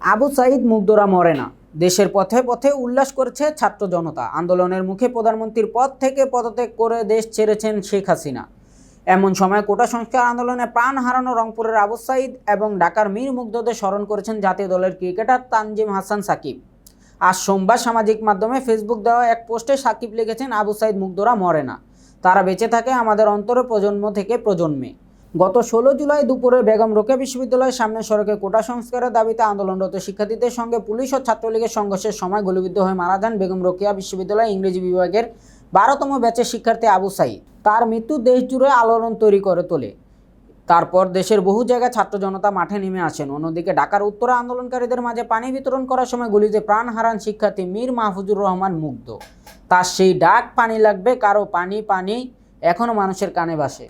আবু সাইদ মুগ্ধরা মরে না। দেশের পথে পথে উল্লাস করেছে ছাত্র জনতা। আন্দোলনের মুখে প্রধানমন্ত্রীর পদ থেকে পদত্যাগ করে দেশ ছেড়েছেন শেখ হাসিনা। এমন সময় কোটা সংস্কার আন্দোলনে প্রাণ হারানো রংপুরের আবু সাইদ এবং ঢাকার মীর মুগ্ধদের স্মরণ করেছেন জাতীয় দলের ক্রিকেটার তানজিম হাসান সাকিব। আজ সোমবার সামাজিক মাধ্যমে ফেসবুক দেওয়া এক পোস্টে সাকিব লিখেছেন, আবু সাইদ মুগ্ধরা মরে না। তারা বেঁচে থাকে আমাদের অন্তরে প্রজন্ম থেকে প্রজন্মে। গত ষোলো জুলাই দুপুরে বেগম রোকেয়া বিশ্ববিদ্যালয়ের সামনে সড়কে কোটা সংস্কারের দাবিতে আন্দোলনরত শিক্ষার্থীদের সঙ্গে পুলিশ ও ছাত্রলীগের সংঘর্ষের সময় গুলিবিদ্ধ হয়ে মারা যান বেগম রোকেয়া বিশ্ববিদ্যালয় ইংরেজি বিভাগের বারোতম ব্যাচের শিক্ষার্থী আবু সাইদ। তার মৃত্যু দেশ জুড়ে আলোড়ন তৈরি করে তোলে। তারপর দেশের বহু জায়গায় ছাত্র জনতা মাঠে নেমে আসেন। অন্যদিকে ঢাকার উত্তরে আন্দোলনকারীদের মাঝে পানি বিতরণ করার সময় গুলিতে প্রাণ হারান শিক্ষার্থী মীর মাহফুজুর রহমান মুগ্ধ। তার সেই ডাক, পানি লাগবে, কারও পানি পানি এখনও মানুষের কানে ভাসে।